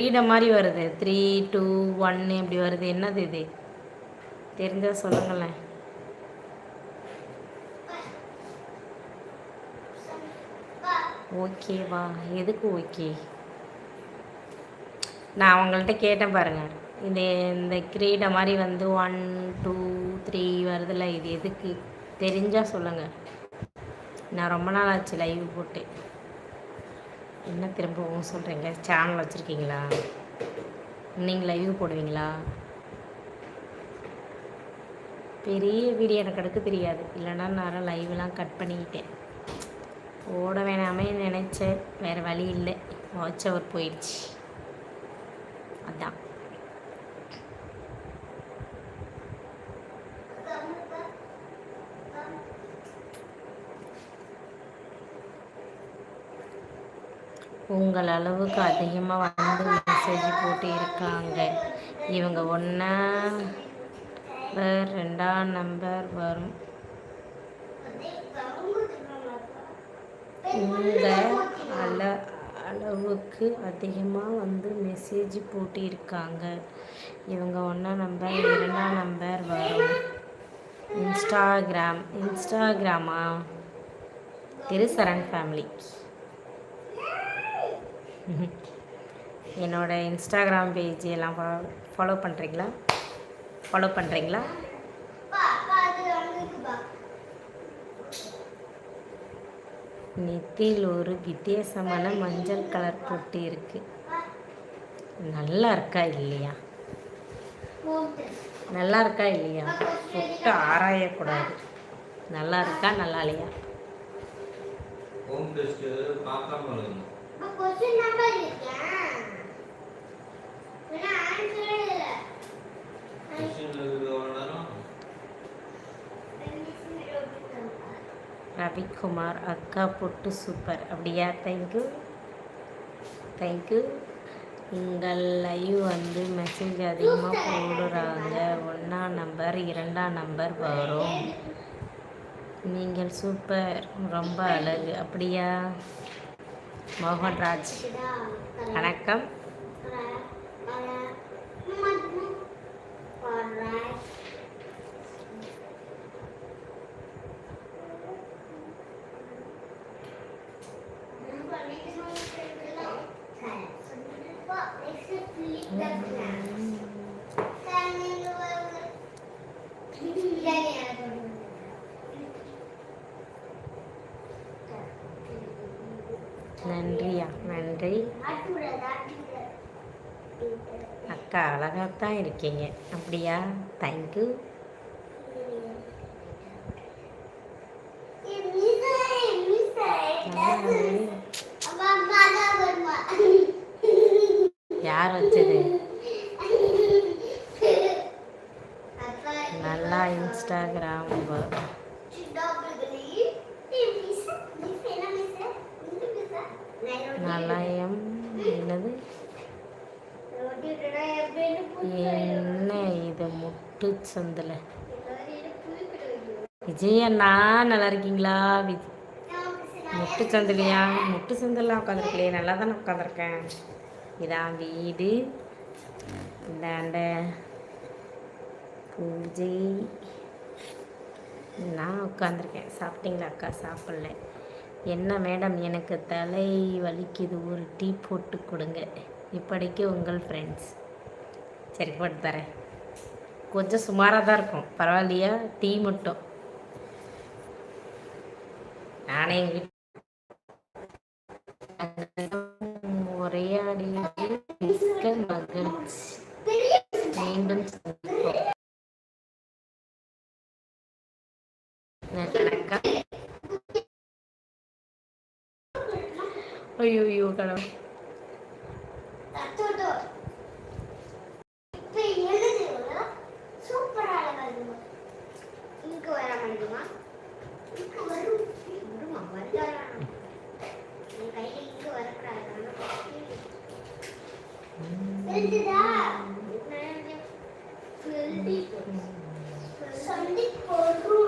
கிரீடம் மாதிரி வருது. த்ரீ டூ ஒன்னு இப்படி வருது. என்னது இது? தெரிஞ்சால் சொல்லுங்களேன். ஓகேவா எதுக்கு ஓகே நான் அவங்கள்ட்ட கேட்டேன் பாருங்கள் இந்த இந்த கிரீடம் மாதிரி வந்து ஒன் டூ த்ரீ வருதுல்ல. இது எதுக்கு? தெரிஞ்சால் சொல்லுங்கள் நான் ரொம்ப நாள் ஆச்சு லைவ் போட்டு. என்ன திரும்பவும் சொல்கிறீங்க சேனல் வச்சுருக்கீங்களா? நீங்கள் லைவ் போடுவீங்களா? பெரிய வீடியோ எனக்கு எடுக்க தெரியாது. இல்லைன்னா நான் லைவ்லாம் கட் பண்ணிக்கிட்டேன். ஓட வேணாமே நினச்சேன். வேறு வழி இல்லை. வாட்ச் அவர் போயிடுச்சு. அதான். உங்கள் அளவுக்கு அதிகமாக வந்து மெசேஜ் போட்டு இருக்காங்க இவங்க ஒன்றா ரெண்டாம் நம்பர் வரும். உங்கள் அள அளவுக்கு அதிகமாக வந்து மெசேஜ் போட்டு இருக்காங்க இவங்க ஒன்றாம் நம்பர் இரண்டாம் நம்பர் வரும். இன்ஸ்டாகிராம் இன்ஸ்டாகிராமா? திரு சரண் ஃபேமிலி என்னோடய இன்ஸ்டாகிராம் பேஜ் எல்லாம் ஃபாலோ பண்ணுறீங்களா ஃபாலோ பண்ணுறீங்களா நெத்தியில் ஒரு வித்தியாசமான மஞ்சள் கலர் பொட்டி இருக்கு. நல்லா இருக்கா இல்லையா? நல்லா இருக்கா இல்லையா? பொட்டு ஆராயக்கூடாது. நல்லா இருக்கா நல்லா இல்லையா? ரவிக்குமார் அக்கா பொட்டு சூப்பர். அப்படியா? தேங்க்யூ தேங்க்யூ உங்கள் லைவ் வந்து மெசேஜ் அதிகமாக போடுறாங்க. ஒன்றாம் நம்பர் இரண்டாம் நம்பர் வரும். நீங்கள் சூப்பர். ரொம்ப அழகு. அப்படியா? மோகன்ராஜ் வணக்கம் நன்றியா நன்றி. அக்கா அழகாகத்தான் இருக்கீங்க. அப்படியா? தேங்க்யூ யார் வச்சது? நல்லா இன்ஸ்டாகிராம் நலயம் என்னது? என்ன இது முட்டு சந்தில்? விஜயண்ணா நல்லா இருக்கீங்களா? விஜய் முட்டு சந்திலையா? முட்டு சந்திலாம் உட்காந்துருக்கலையே நல்லா தானே உட்காந்துருக்கேன் இதான் வீடு. இந்தாண்ட பூஜை நான் உட்காந்துருக்கேன் சாப்பிட்டீங்களா அக்கா? சாப்பிட்ல. என்ன மேடம் எனக்கு தலை வலிக்குது ஒரு டீ போட்டு கொடுங்க. இப்படிக்கு உங்கள் ஃப்ரெண்ட்ஸ் சரி போட்டு தரேன். கொஞ்சம் சுமாராக தான் இருக்கும். பரவாயில்லையா? டீ மட்டும். நானே எங்கள் உரையாடி மகிழ்ச்சி மீண்டும் இங்க வரக்கூடாது எழுதுதா சந்தி பொருள்